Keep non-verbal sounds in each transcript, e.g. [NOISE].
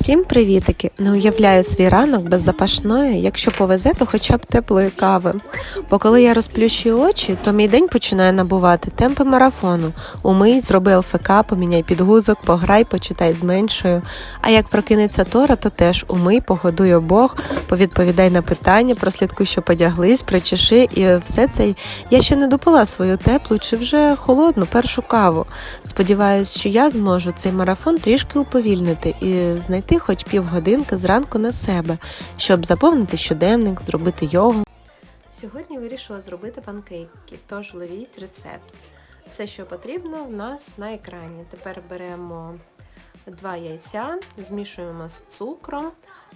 Всім привітики! Не уявляю свій ранок без запашної, якщо повезе, то хоча б теплої кави. Бо коли я розплющую очі, то мій день починає набувати темпи марафону. Умий, зроби ЛФК, поміняй підгузок, пограй, почитай з меншою. А як прокинеться Тора, то теж умий, погодуй обох, повідповідай на питання, прослідкуй, що подяглись, причеши, і все це я ще не допила свою теплу чи вже холодну першу каву. Сподіваюсь, що я зможу цей марафон трішки уповільнити і знайти хоч півгодинки зранку на себе, щоб заповнити щоденник, зробити йогу. Сьогодні вирішила зробити панкейки, тож ловіть рецепт. Все, що потрібно, в нас на екрані. Тепер беремо два яйця, змішуємо з цукром,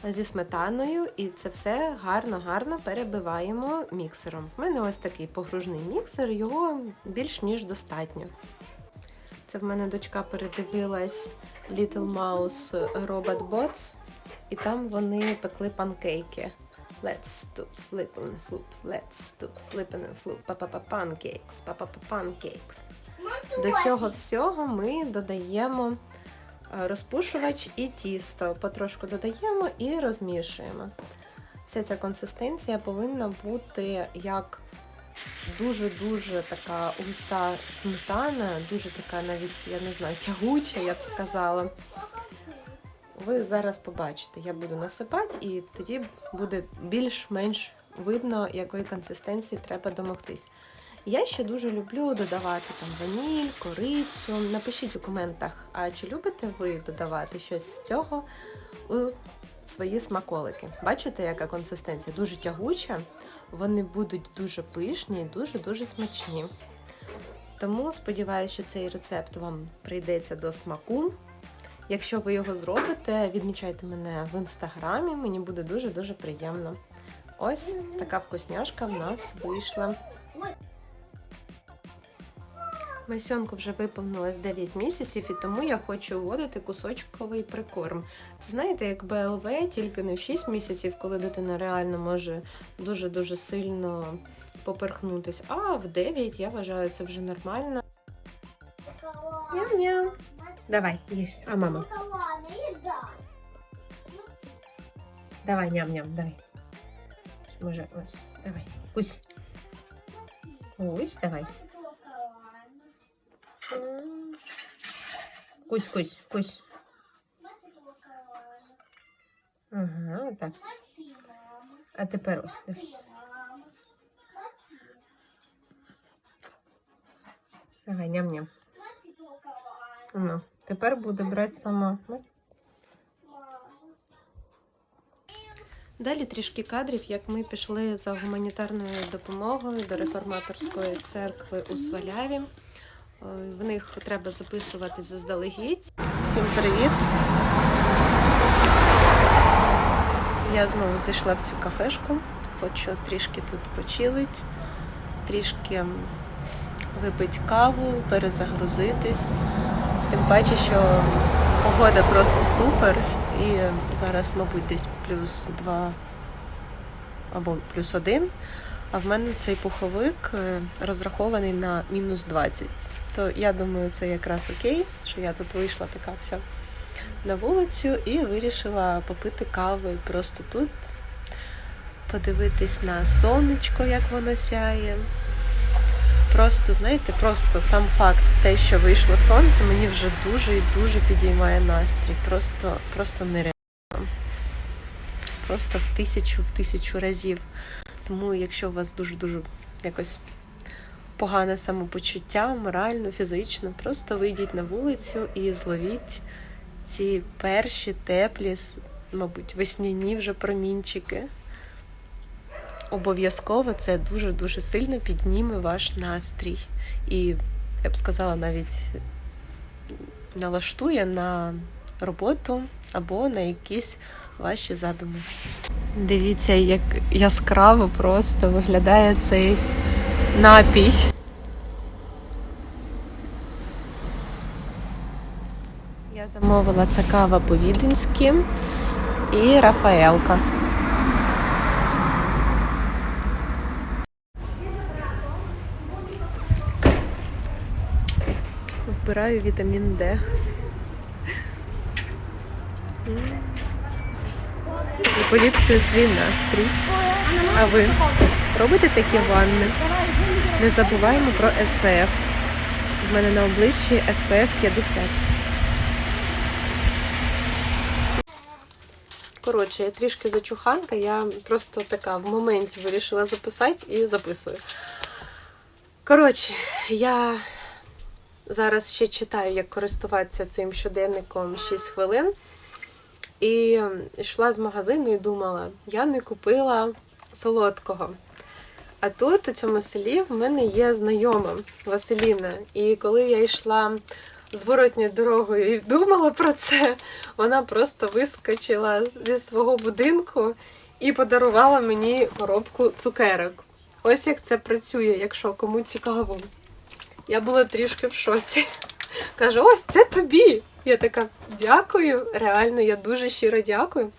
зі сметаною, і це все гарно-гарно перебиваємо міксером. В мене ось такий погружний міксер, його більш ніж достатньо. Це в мене дочка передивилась Little Mouse Robot Bots, і там вони пекли панкейки. Let's stoop, flip and floop, let's stoop, flip and floop, па-па-па pancakes, па-па-па pancakes. До цього всього ми додаємо е, розпушувач і тісто. Потрошку додаємо і розмішуємо. Вся ця консистенція повинна бути як дуже-дуже така густа сметана, дуже така навіть, я не знаю, тягуча, я б сказала. Ви зараз побачите, я буду насипати, і тоді буде більш-менш видно, якої консистенції треба домогтись. Я ще дуже люблю додавати там ваніль, корицю. Напишіть у коментах, а чи любите ви додавати щось з цього у свої смаколики? Бачите, яка консистенція? Дуже тягуча, вони будуть дуже пишні і дуже-дуже смачні. Тому сподіваюся, що цей рецепт вам прийдеться до смаку. Якщо ви його зробите, відмічайте мене в інстаграмі, мені буде дуже-дуже приємно. Ось така вкусняшка в нас вийшла. Масьонку вже виповнилось 9 місяців, і тому я хочу вводити кусочковий прикорм. Це знаєте, як БЛВ, тільки не в 6 місяців, коли дитина реально може дуже-дуже сильно поперхнутись. А в 9 я вважаю, це вже нормально. Ням-ням. Давай, їж. А мама. Давай, ням-ням, давай. Може, ось, давай. Кусь. Кусь, давай. Кусь, кусь, кусь. Ага, так. А тепер ось. дивись. Давай, ням-ням. Ну, тепер буде брати сама. Далі трішки кадрів, як ми пішли за гуманітарною допомогою до реформаторської церкви у Сваляві. Е, В них треба записувати заздалегідь. Всім привіт! Я знову зайшла в цю кафешку. Хочу трішки тут почилить, трішки випити каву, перезагрузитись. Тим паче, що погода просто супер. І зараз, мабуть, десь плюс 2 або плюс 1. А в мене цей пуховик е, розрахований на мінус 20. То я думаю, це якраз окей, що я тут вийшла така вся на вулицю і вирішила попити кави просто тут, подивитись на сонечко, як воно сяє. Просто, знаєте, просто сам факт, те, що вийшло сонце, мені вже дуже і дуже підіймає настрій. Просто, просто нереально. Просто в тисячу, в тисячу разів. Тому, якщо у вас дуже-дуже якось погане самопочуття, морально, фізично, просто вийдіть на вулицю і зловіть ці перші теплі, мабуть, весняні вже промінчики. Обов'язково це дуже-дуже сильно підніме ваш настрій. І я б сказала, навіть налаштує на роботу або на якісь ваші задуми. Дивіться, як яскраво просто виглядає цей напій. Я замовила це кава по-віденськи і Рафаелка. Вбираю вітамін Д. І поліпшую свій настрій. А ви робите такі ванни? Не забуваємо про SPF. В мене на обличчі SPF 50. Коротше, я трішки зачуханка, я просто така в моменті вирішила записати і записую. Коротше, я зараз ще читаю, як користуватися цим щоденником 6 хвилин. І йшла з магазину і думала, я не купила солодкого. А тут, у цьому селі, в мене є знайома Василіна. І коли я йшла зворотньою дорогою і думала про це, вона просто вискочила зі свого будинку і подарувала мені коробку цукерок. Ось як це працює, якщо кому цікаво. Я була трішки в шоці. Каже, ось це тобі. Я така дякую. Реально, я дуже щиро дякую.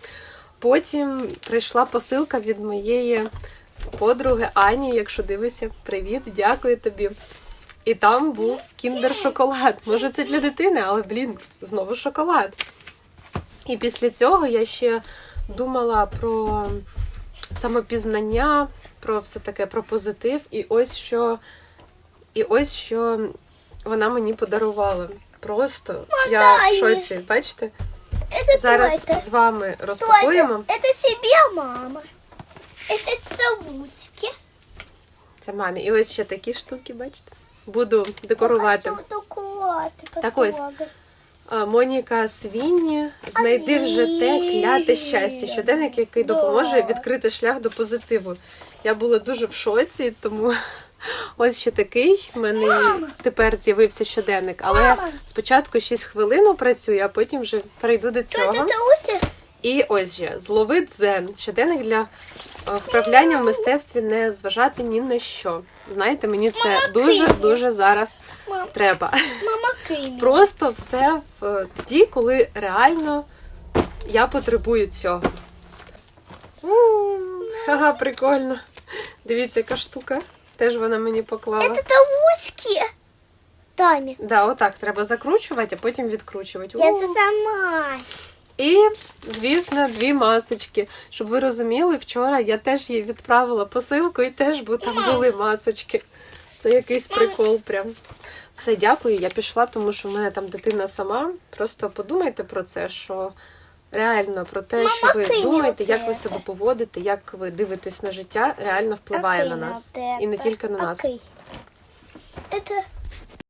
Потім прийшла посилка від моєї подруги Ані, якщо дивишся, привіт, дякую тобі. І там був кіндер-шоколад. Може, це для дитини, але, блін, знову шоколад. І після цього я ще думала про самопізнання, про все таке, про позитив. І ось що, і ось що вона мені подарувала. Просто я в дай шоці. Бачите? Это Зараз кто это? з вами Кто розпакуємо. это? Это себе мама. Это столбучки. Це мамі. І ось ще такі штуки, бачите? Буду декорувати. Так ось. Моніка Свінні, знайди вже те кляте щастя. Щоденник, який допоможе відкрити шлях до позитиву. Я була дуже в шоці, тому [LAUGHS] ось ще такий. В мене тепер з'явився щоденник. Але спочатку 6 хвилин працюю, а потім вже перейду до цього. І ось же злови дзен. Щоденник для е, вправляння в мистецтві не зважати ні на що. Знаєте, мені це дуже-дуже зараз Мам, треба. мама. Просто все в е, тоді, коли реально я потребую цього. Ага, прикольно. Дивіться, яка штука. Теж вона мені поклала. Это Тавуськи. Тами. Да, отак треба закручувати, а потім відкручувати. Я тут сама. І, звісно, дві масочки. Щоб ви розуміли, вчора я теж їй відправила посилку і теж бо там були масочки. Це якийсь прикол прям. Все, дякую. Я пішла, тому що в мене там дитина сама. Просто подумайте про це, що реально про те, що ви думаєте, як ви себе поводите, як ви дивитесь на життя, реально впливає на нас. на І не тільки на нас.